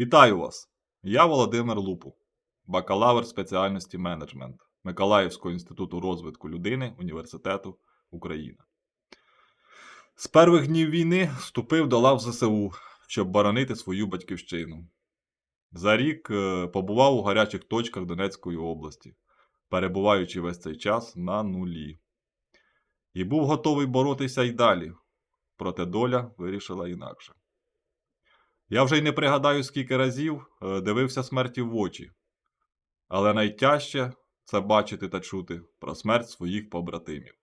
Вітаю вас! Я Володимир Лупу, бакалавр спеціальності менеджмент Миколаївського інституту розвитку людини Університету Україна. З перших днів війни вступив до лав ЗСУ, щоб боронити свою батьківщину. За рік е, побував у гарячих точках Донецької області, перебуваючи весь цей час на нулі. І був готовий боротися й далі, проте доля вирішила інакше. Я вже й не пригадаю, скільки разів е, дивився смерті в очі. Але найтяжче це бачити та чути про смерть своїх побратимів,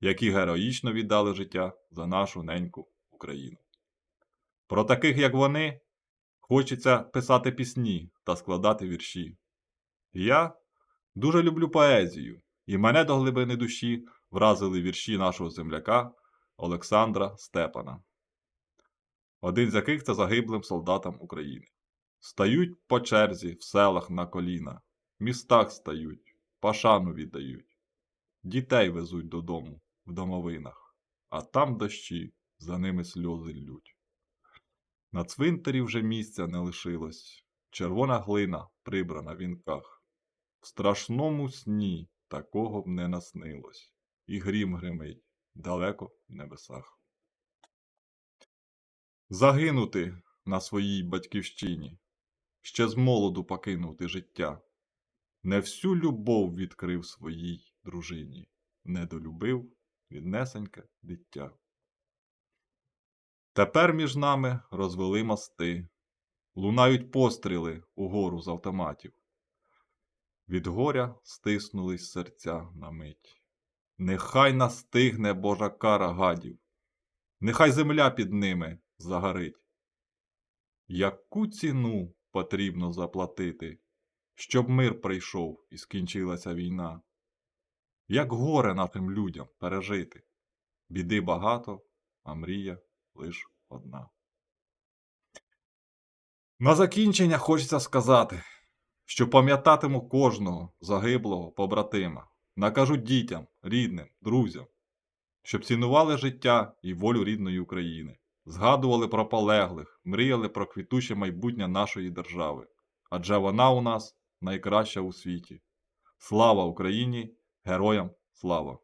які героїчно віддали життя за нашу неньку Україну. Про таких, як вони, хочеться писати пісні та складати вірші. Я дуже люблю поезію, і мене до глибини душі вразили вірші нашого земляка Олександра Степана один з яких це загиблим солдатам України. Стають по черзі в селах на коліна, містах стають, пашану віддають, дітей везуть додому в домовинах, а там дощі за ними сльози ллють. На цвинтарі вже місця не лишилось, червона глина прибрана в вінках. В страшному сні такого б не наснилось, і грім гримить далеко в небесах. Загинути на своїй батьківщині, ще з молоду покинути життя. Не всю любов відкрив своїй дружині, не долюбив віднесеньке дитя. Тепер між нами розвели мости, лунають постріли угору з автоматів. Від горя стиснулись серця на мить. Нехай настигне Божа кара гадів, нехай земля під ними загорить. Яку ціну потрібно заплатити, щоб мир прийшов і скінчилася війна? Як горе нашим людям пережити? Біди багато, а мрія лиш одна. На закінчення хочеться сказати, що пам'ятатиму кожного загиблого побратима, накажу дітям, рідним, друзям, щоб цінували життя і волю рідної України згадували про полеглих, мріяли про квітуче майбутнє нашої держави, адже вона у нас найкраща у світі. Слава Україні! Героям слава!